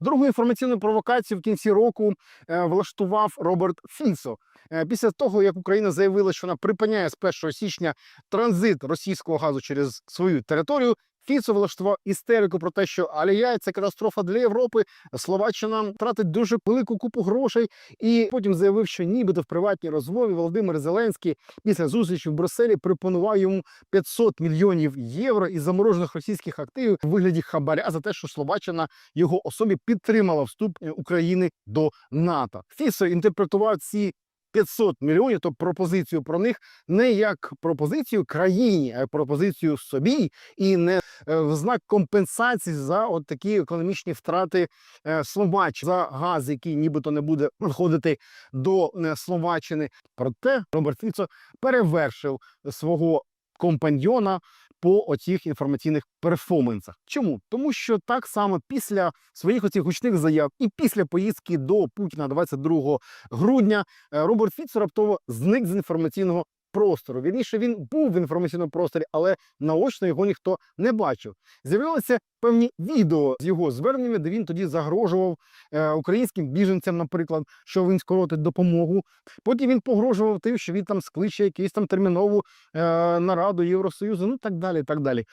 Другу інформаційну провокацію в кінці року е, влаштував Роберт Фіцо. Е, Після того, як Україна заявила, що вона припиняє з 1 січня транзит російського газу через свою територію, Фіцо влаштував істерику про те, що алія це катастрофа для Європи. Словаччина тратить дуже велику купу грошей, і потім заявив, що нібито в приватній розмові Володимир Зеленський після зустрічі в Брюсселі пропонував йому 500 мільйонів євро із заморожених російських активів у вигляді хабаря за те, що Словаччина його особі підтримала вступ України до НАТО. Фісо інтерпретував ці 500 мільйонів, то пропозицію про них не як пропозицію країні, а пропозицію собі, і не е, в знак компенсації за от такі економічні втрати е, Словаччини за газ, який нібито не буде надходити до е, Словаччини. Проте Роберт Фіцо перевершив свого компаньйона по оцих інформаційних перформансах. Чому? Тому що так само після своїх оцих гучних заяв і після поїздки до Путіна 22 грудня е, Роберт Фіц раптово зник з інформаційного простору. Вірніше він був в інформаційному просторі, але наочно його ніхто не бачив. З'явилися певні відео з його зверненнями, де він тоді загрожував е, українським біженцям, наприклад, що він скоротить допомогу. Потім він погрожував тим, що він там скличе якусь там термінову е, нараду Євросоюзу, ну так далі. так далі.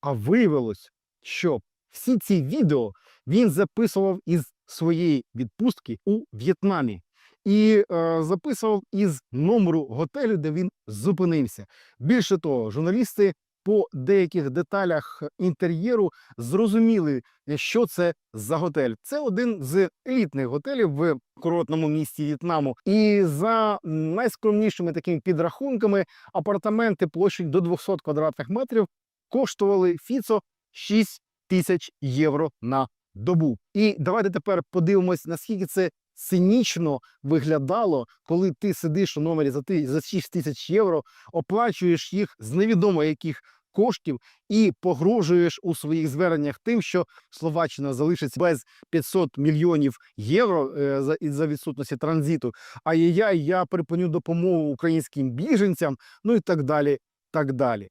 А виявилось, що всі ці відео він записував із своєї відпустки у В'єтнамі. І е, записував із номеру готелю, де він зупинився. Більше того, журналісти по деяких деталях інтер'єру зрозуміли, е, що це за готель. Це один з елітних готелів в курортному місті В'єтнаму. І за найскромнішими такими підрахунками апартаменти площадь до 200 квадратних метрів коштували Фіцо 6 тисяч євро на добу. І давайте тепер подивимось, наскільки це цинічно виглядало, коли ти сидиш у номері за ти за 6 тисяч євро, оплачуєш їх з невідомо яких коштів і погрожуєш у своїх зверненнях тим, що Словаччина залишиться без 500 мільйонів євро е, за із-за відсутності транзиту. А я, я припиню допомогу українським біженцям, ну і так далі. Так далі.